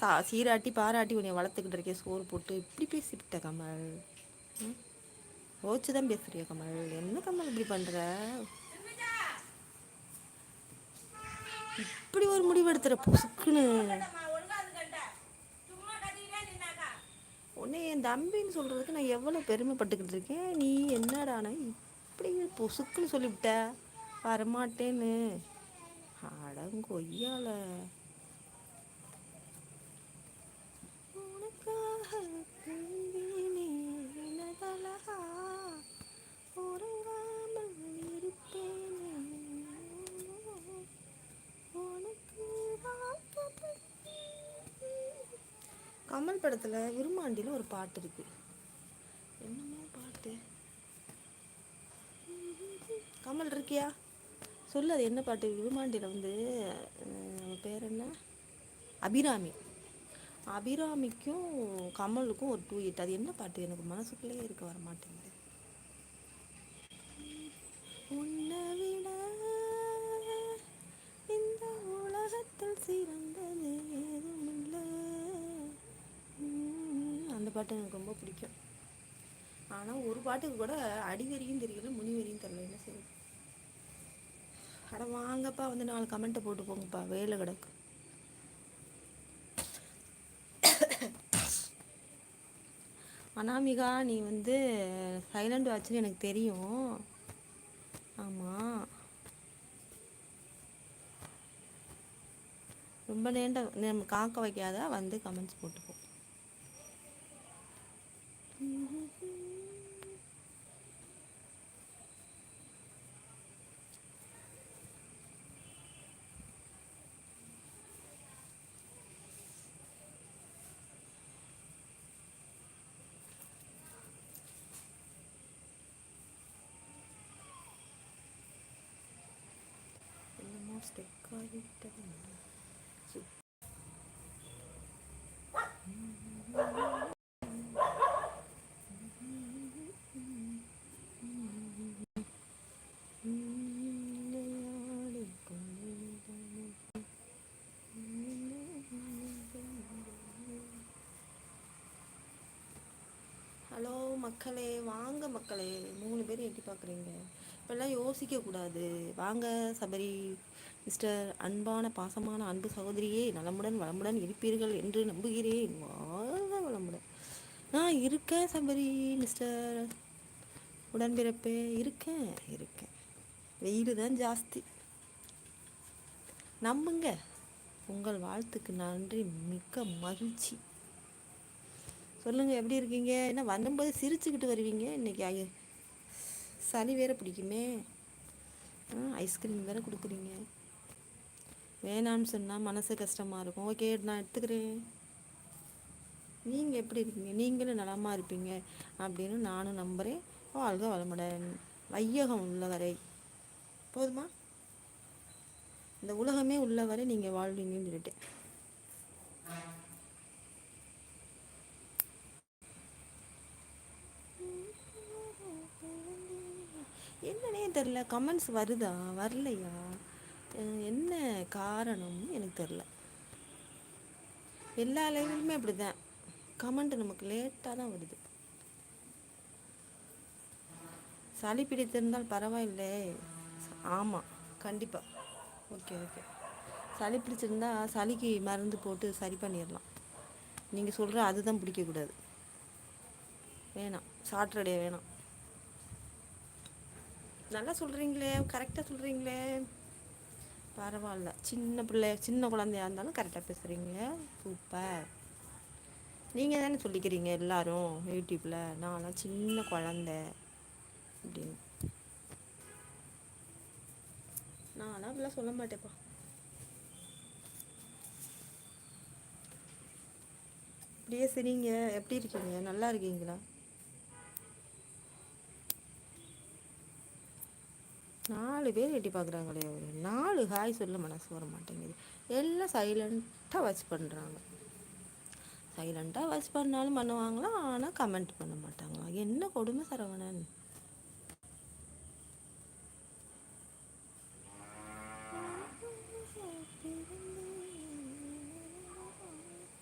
சா சீராட்டி பாராட்டி உன்னை வளர்த்துக்கிட்டு இருக்கேன். சோறு போட்டு இப்படி பேசிவிட்ட கமல். ஓச்சு தான் பேசுறியா கமல்? என்ன கமல் இப்படி பண்ணுற இப்படி ஒரு முடிவு எடுத்துற புசுக்குன்னு. உன்னை என் தம்பின்னு சொல்கிறதுக்கு நான் எவ்வளோ பெருமைப்பட்டுக்கிட்டு இருக்கேன். நீ என்னடான இப்படி பொசுக்குன்னு சொல்லிவிட்ட? வரமாட்டேன்னு. அடங்கொய்யால கமல் படத்தில் விருமாண்டியில் ஒரு பாட்டு இருக்கு. என்னமோ பாட்டு. கமல் இருக்கியா? சொல்லு அது என்ன பாட்டு? விருமாண்டியில் வந்து பேர் என்ன? அபிராமி. அபிராமிக்கும் கமலுக்கும் ஒரு டூ இட் அது என்ன பாட்டு? எனக்கு மனசுக்குள்ளேயே இருக்க வர மாட்டேங்குது அந்த பாட்டு எனக்கு ரொம்ப பிடிக்கும். ஆனால் ஒரு பாட்டுக்கு கூட அடிவரியும் தெரியல முனிவரியும் தெரியல. என்ன செய்யுது அட வாங்கப்பா வந்து நாலு கமெண்ட்டை போட்டு போங்கப்பா. வேலை கிடக்கு. அனாமிகா நீ வந்து சைலண்ட் வாட்சுன்னு எனக்கு தெரியும். ஆமாம் ரொம்ப நேண்ட நம்ம காக்க வைக்காத வந்து கமெண்ட்ஸ் போட்டுப்போம் ஸ்டெக் ஹலோ மக்களே வாங்க மக்களே. மூணு பேர் எட்டி பார்க்குறீங்க. இப்போல்லாம் யோசிக்கக்கூடாது வாங்க சபரி மிஸ்டர் அன்பான பாசமான அன்பு சகோதரியே நலமுடன் வளமுடன் இருப்பீர்கள் என்று நம்புகிறேன். வாழ்க வளமுடன். நான் இருக்கேன் சபரி மிஸ்டர். உடன்பிறப்பே இருக்கேன் இருக்கேன். வெயில் தான் ஜாஸ்தி. நம்புங்க. உங்கள் வாழ்த்துக்கு நன்றி. மிக்க மகிழ்ச்சி. சொல்லுங்கள் எப்படி இருக்கீங்க? என்ன வரும்போது சிரிச்சுக்கிட்டு வருவீங்க? இன்றைக்கி சளி வேறு பிடிக்குமே. ஐஸ்கிரீம் வேறு கொடுக்குறீங்க. வேணான்னு சொன்னால் மனசு கஷ்டமாக இருக்கும். ஓகே நான் எடுத்துக்கிறேன். நீங்கள் எப்படி இருக்கீங்க? நீங்களும் நலமாக இருப்பீங்க அப்படின்னு நானும் நம்புகிறேன் வாழ்க வளமுடன். வையகம் உள்ளவரை. போதுமா? இந்த உலகமே உள்ளவரை நீங்கள் வாழ்வீங்கன்னு சொல்லிட்டேன் என்னன்னே தெரில கமெண்ட்ஸ் வருதா? வரலையா? என்ன காரணம் எனக்கு தெரில எல்லா லைவ்லையுமே அப்படி தான் கமெண்ட் நமக்கு லேட்டாக தான் வருது. சளி பிடித்திருந்தால் பரவாயில்லை. ஆமாம் கண்டிப்பாக ஓகே ஓகே சளி பிடிச்சிருந்தா சளிக்கு மருந்து போட்டு சரி பண்ணிடலாம். நீங்கள் சொல்கிற அதுதான் பிடிக்கக்கூடாது. வேணாம். சாட்டர்டே வேணாம். நல்லா சொல்கிறீங்களே கரெக்டாக சொல்கிறீங்களே பரவாயில்ல. சின்ன பிள்ளை சின்ன குழந்தையா இருந்தாலும் கரெக்டாக பேசுகிறீங்களே சூப்பர் நீங்கள் தானே சொல்லிக்கிறீங்க எல்லாரும் யூடியூப்பில் நான்லாம் சின்ன குழந்த அப்படின்னு. நான்லாம் அப்படிலாம் சொல்ல மாட்டேப்பா அப்படியே சரிங்க. எப்படி இருக்கீங்க? நல்லா இருக்கீங்களா? நாலு பேர் எட்டி பார்க்குறாங்களே ஒரு நாலு ஹாய் சொல்ல மனசு வர மாட்டேங்குது. எல்லாம் சைலண்ட்டாக வாட்ச் பண்ணுறாங்க சைலண்ட்டாக வாட்ச் பண்ணாலும் பண்ணுவாங்களாம் ஆனால் கமெண்ட் பண்ண மாட்டாங்களாம். என்ன கொடுமை சரவணன்?